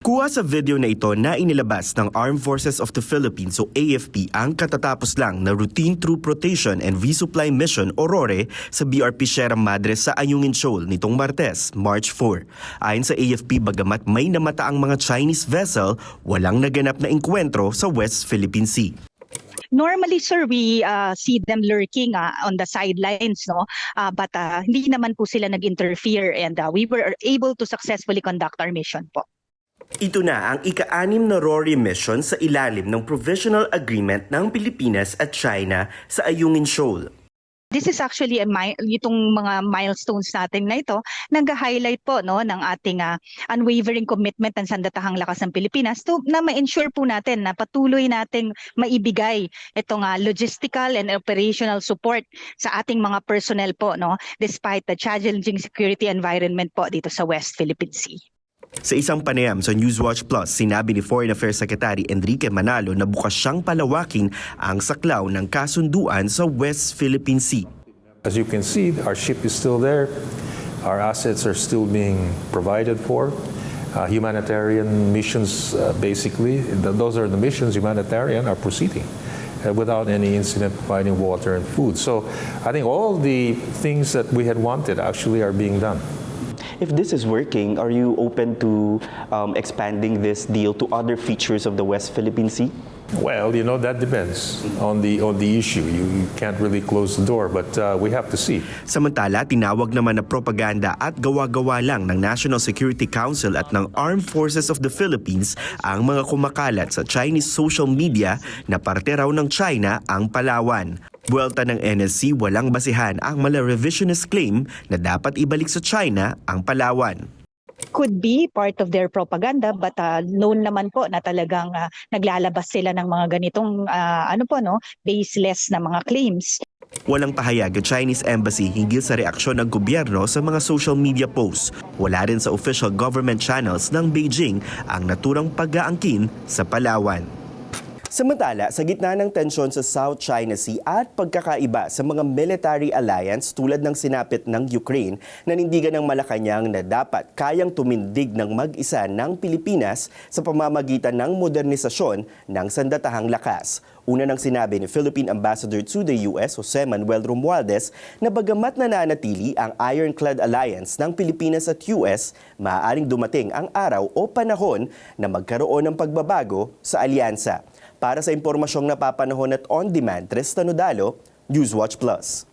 Kuha sa video na ito na inilabas ng Armed Forces of the Philippines o AFP ang katatapos lang na Routine Troop Rotation and Resupply Mission o RORE sa BRP Sierra Madre sa Ayungin Shoal nitong Martes, March 4. Ayon sa AFP, bagamat may namata ang mga Chinese vessel, walang naganap na engkwentro sa West Philippine Sea. Normally, sir, we uh, see them lurking uh, on the sidelines, no? Uh, but uh, hindi naman po sila nag-interfere and uh, we were able to successfully conduct our mission po. Ito na ang ika-anim na RORE mission sa ilalim ng Provisional Agreement ng Pilipinas at China sa Ayungin Shoal. This is actually a mi- itong mga milestones natin na ito nag-highlight po no ng ating uh, unwavering commitment ng sandatahang lakas ng Pilipinas to na ma-ensure po natin na patuloy nating maibigay itong uh, logistical and operational support sa ating mga personnel po no despite the challenging security environment po dito sa West Philippine Sea. Sa isang panayam sa Newswatch Plus, sinabi ni Foreign Affairs Secretary Enrique Manalo na bukas siyang palawakin ang saklaw ng kasunduan sa West Philippine Sea. As you can see, our ship is still there. Our assets are still being provided for. Uh, humanitarian missions, uh, basically, th- those are the missions, humanitarian, are proceeding uh, without any incident providing water and food. So I think all the things that we had wanted actually are being done. If this is working, are you open to um, expanding this deal to other features of the West Philippine Sea? Well, you know, that depends on the, on the issue. You, you can't really close the door, but uh, we have to see. Samantala, tinawag naman na propaganda at gawa-gawa lang ng National Security Council at ng Armed Forces of the Philippines ang mga kumakalat sa Chinese social media na parte raw ng China ang Palawan. Buwelta ng NSC walang basihan ang mala revisionist claim na dapat ibalik sa China ang Palawan. could be part of their propaganda but uh, known naman po na talagang uh, naglalabas sila ng mga ganitong uh, ano po no baseless na mga claims Walang pahayag ang Chinese Embassy hinggil sa reaksyon ng gobyerno sa mga social media posts. Wala rin sa official government channels ng Beijing ang naturang pag-aangkin sa Palawan. Samantala, sa gitna ng tensyon sa South China Sea at pagkakaiba sa mga military alliance tulad ng sinapit ng Ukraine, nanindigan ng Malacanang na dapat kayang tumindig ng mag-isa ng Pilipinas sa pamamagitan ng modernisasyon ng sandatahang lakas. Una nang sinabi ni Philippine Ambassador to the US, Jose Manuel Romualdez, na bagamat nananatili ang ironclad alliance ng Pilipinas at US, maaaring dumating ang araw o panahon na magkaroon ng pagbabago sa alyansa. Para sa impormasyong napapanahon at on-demand, Tristan Nodalo, Newswatch Plus.